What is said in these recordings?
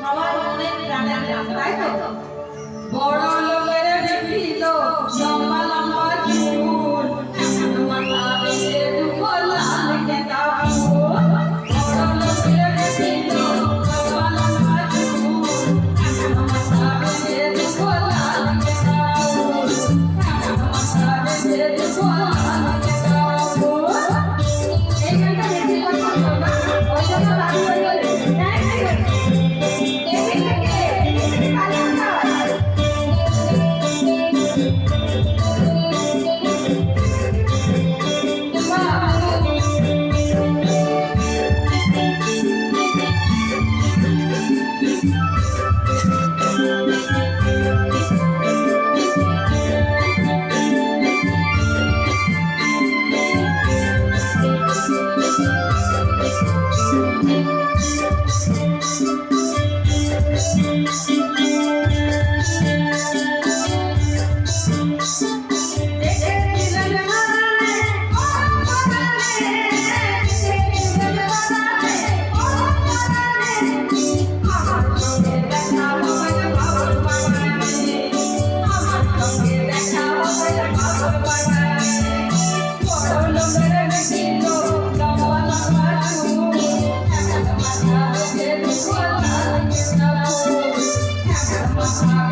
সবার মনে প্রাণের তাই তো? বড় লোকের দেখিল লম্বা passar.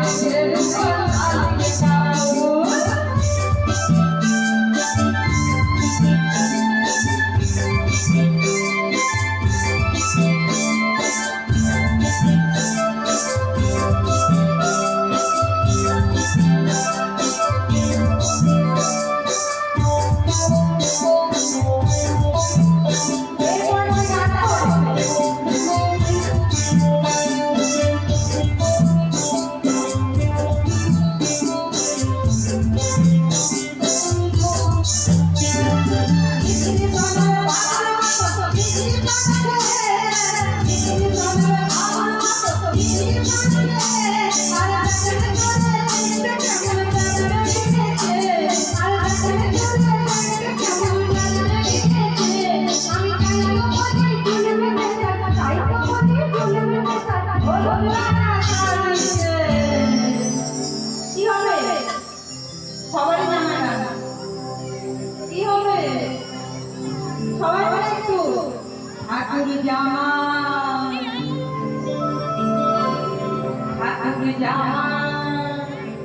কি হবে? সবারই জানা কি হবে? সবাই বলে একটু ঠাকুর জামা ঠাকুর জামা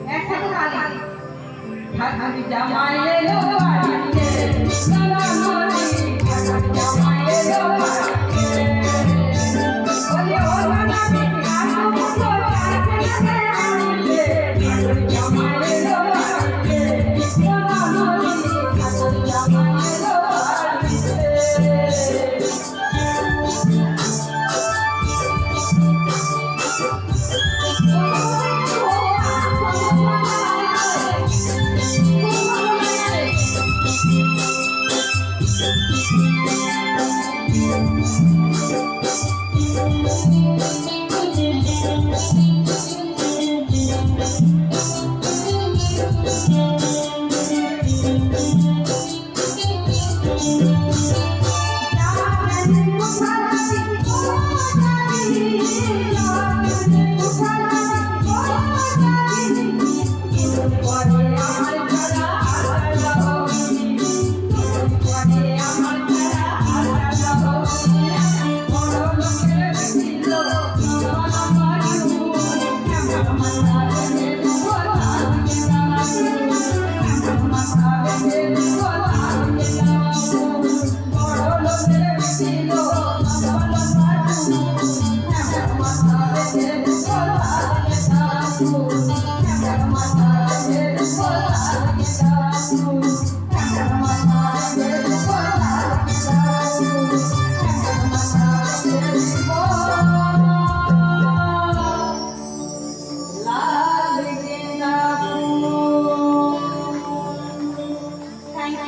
একসাথে ঠাকুর জামা এলো Thank you.